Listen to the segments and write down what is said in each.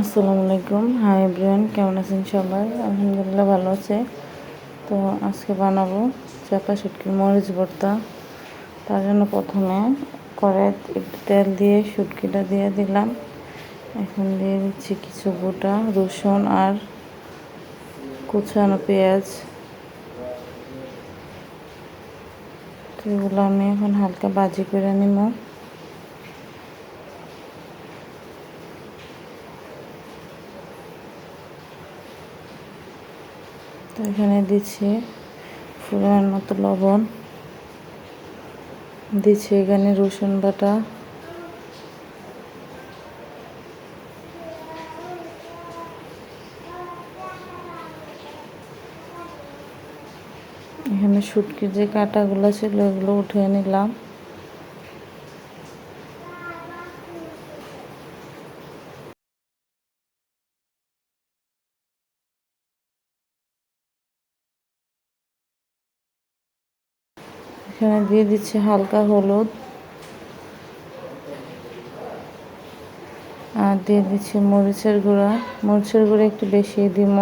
আসসালামু আলাইকুম। Hi everyone কেমন আছেন সবাই? আলহামদুলিল্লাহ ভালো আছে। তো আজকে বানাবো চাপা শুটকির মরিচ ভর্তা। তার জন্য প্রথমে কড়াই একটু তেল দিয়ে শুটকিটা দিয়ে দিলাম। এখন দিয়ে দিচ্ছি কিছু গোটা, রসুন আর কুচানো পেঁয়াজ। তো এগুলো আমি এখন হালকা বাজি করে নিব। তো এখানে দিচ্ছি ফুলের মতো লবণ। দিচ্ছি এখানে রসুন বাটা। এখানে শুটকির যে কাটাগুলো ছিল, এগুলো উঠিয়ে নিলাম। এখানে দিয়ে দিচ্ছি হালকা হলুদ। আর দিয়ে দিচ্ছি মরিচের গুঁড়া। মরিচের গুঁড়া একটু বেশি দিব।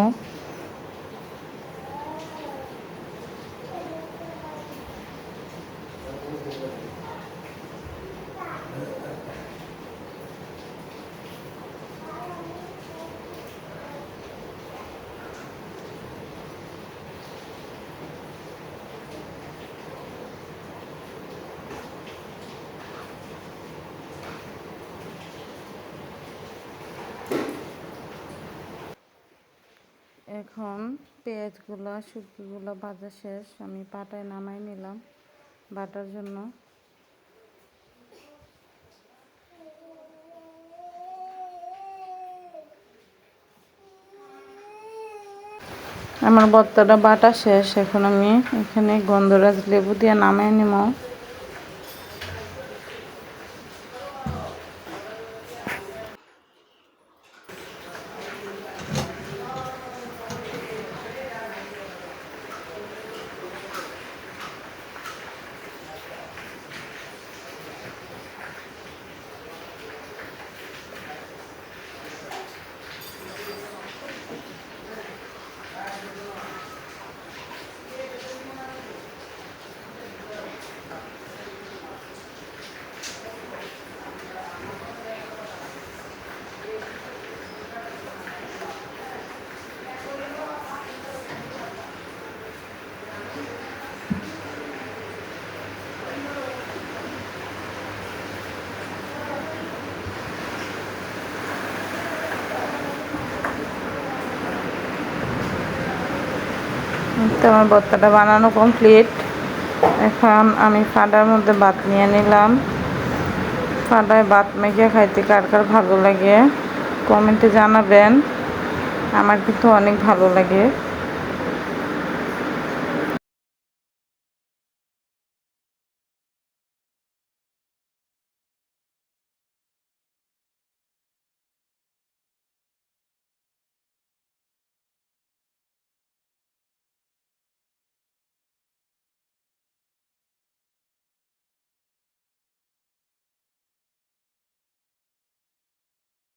এখন পেঁয়াজগুলো, শুটকিগুলো ভাজা শেষ। আমি পাটায় নামাই নিলাম বাটার জন্য। আমার বত্তাটা বাটা শেষ। এখন আমি এখানে গন্ধরাজ লেবু দিয়ে নামাই নিব তো আমার ভর্তাটা বানানো কমপ্লিট এখন আমি ফাডার মধ্যে ভাত নিয়ে নিলাম। ফাডায় ভাত মেখে খাইতে কার কার ভালো লাগে? কমেন্টে জানাবেন। আমার কিন্তু অনেক ভালো লাগে।